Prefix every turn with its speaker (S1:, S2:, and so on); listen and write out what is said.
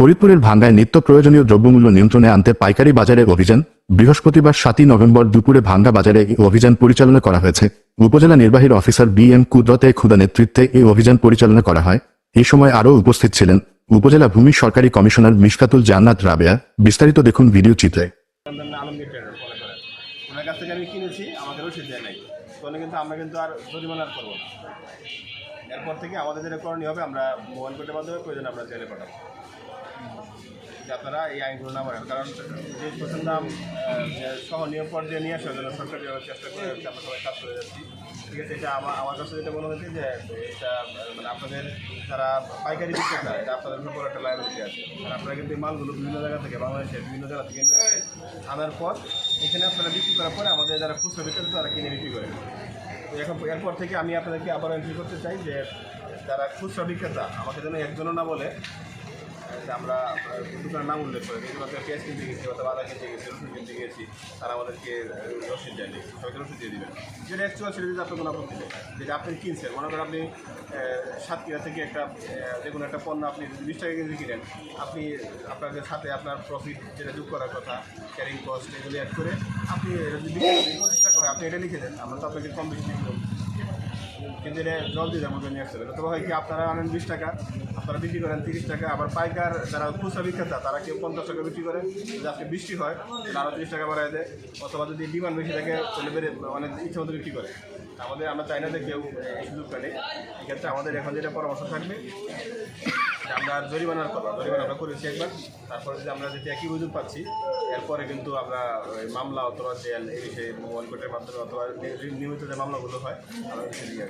S1: ফরিদপুরের ভাঙ্গায় নিত্য প্রয়োজনীয় দ্রব্যমূল্য নিয়ন্ত্রণে আনতে পাইকারি বাজারে অভিযান, বৃহস্পতিবার সাতই নভেম্বর দুপুরে ভাঙ্গা বাজারে এই অভিযান পরিচালনা করা হয়েছে। উপজেলা নির্বাহীর অফিসার বি এম কুদরতে খুদা নেতৃত্বে এই অভিযান পরিচালনা করা হয়। এই সময় আরও উপস্থিত ছিলেন উপজেলা ভূমি সরকারি কমিশনার মিশকাতুল জান্নাত রাবেয়া। বিস্তারিত দেখুন ভিডিও চিত্রে।
S2: এরপর থেকে আমাদের যেটা করণীয় হবে, আমরা মোবাইল কোর্টের মাধ্যমে প্রয়োজন আমরা জেলে পাঠাবো। যে আপনারা এই আইনগুলো না মানেন কারণ যে প্রথম আহ, সহনীয় পর্যায়ে নিয়ে আসার জন্য সরকার যেভাবে চেষ্টা করে যাচ্ছে আমরা সবাই কাজ করে যাচ্ছি। ঠিক আছে এটা আমার আমার কাছে যেটা মনে হয়েছে যে এটা মানে আপনাদের যারা পাইকারি বিক্রেতা এটা আপনাদের উপর একটা লাইবিলিটি আছে। আর আপনারা কিন্তু এই মালগুলো বিভিন্ন জায়গা থেকে বাংলাদেশের বিভিন্ন জায়গা থেকে আনার পর এখানে আপনারা বিক্রি করার পরে আমাদের যারা খুচরো বিক্রেতা তারা কিনে বিক্রি করে। এখন এরপর থেকে আমি আপনাদেরকে আবার এন্ট্রি করতে চাই যে যারা খুচরা বিক্রেতা আমাকে যেন একজনও না বলে আমরা দোকানের নাম উল্লেখ করে তোমাকে পেঁয়াজ কিনতে গেছি, অথবা আদা কিনতে গেছি, রসুন কিনতে গেছি। তারা আমাদেরকে রসিদ দেয়নি, সবাইকে রসিদ দিয়ে দেবেন যেটা অ্যাকচুয়াল সেটা যদি আপনার কোনো আপত্তি যেটা আপনি কিনছেন। মনে করেন আপনি সাতক্ষীরা থেকে একটা যে কোনো একটা পণ্য আপনি বিশ টাকা কেজি কিনেন, আপনি আপনাদের সাথে আপনার প্রফিট যেটা যোগ করার কথা ক্যারিং কস্ট এগুলি অ্যাড করে আপনি এটা যদি টাকা হয় আপনি এটা লিখে দেন। আমরা তো আপনাকে কম বেশি করব কিন্তু এটা জল দিয়ে আমাদের নিয়ে আসতে। হবে অথবা হয় কি আপনারা আনেন বিশ টাকা, আপনারা বিক্রি করেন তিরিশ টাকা, আবার পাইকার যারা খুচরা বিক্রেতা, তারা কেউ পঞ্চাশ টাকা বিক্রি করে, যদি আজকে বৃষ্টি হয়, তারা তিরিশ টাকা বাড়ায় দেয়। অথবা যদি ডিমান্ড বেশি থাকে, তাহলে বেড়ে মানে ইচ্ছে মতো বিক্রি করে। আমাদের, আমরা চাই না যে কেউ সুযোগ পেলে এক্ষেত্রে আমাদের এখন যেটা পরামর্শ থাকবে আমরা আর জরিমানার কথা জরিমানা আমরা করেছি একবার তারপরে যদি আমরা যদি একই অভিযোগ পাচ্ছি, এরপরে কিন্তু আমরা মামলা অথবা জেল এই বিষয়ে মোবাইল কোর্টের মাধ্যমে অথবা নিয়মিত যে মামলাগুলো হয়, আমরা।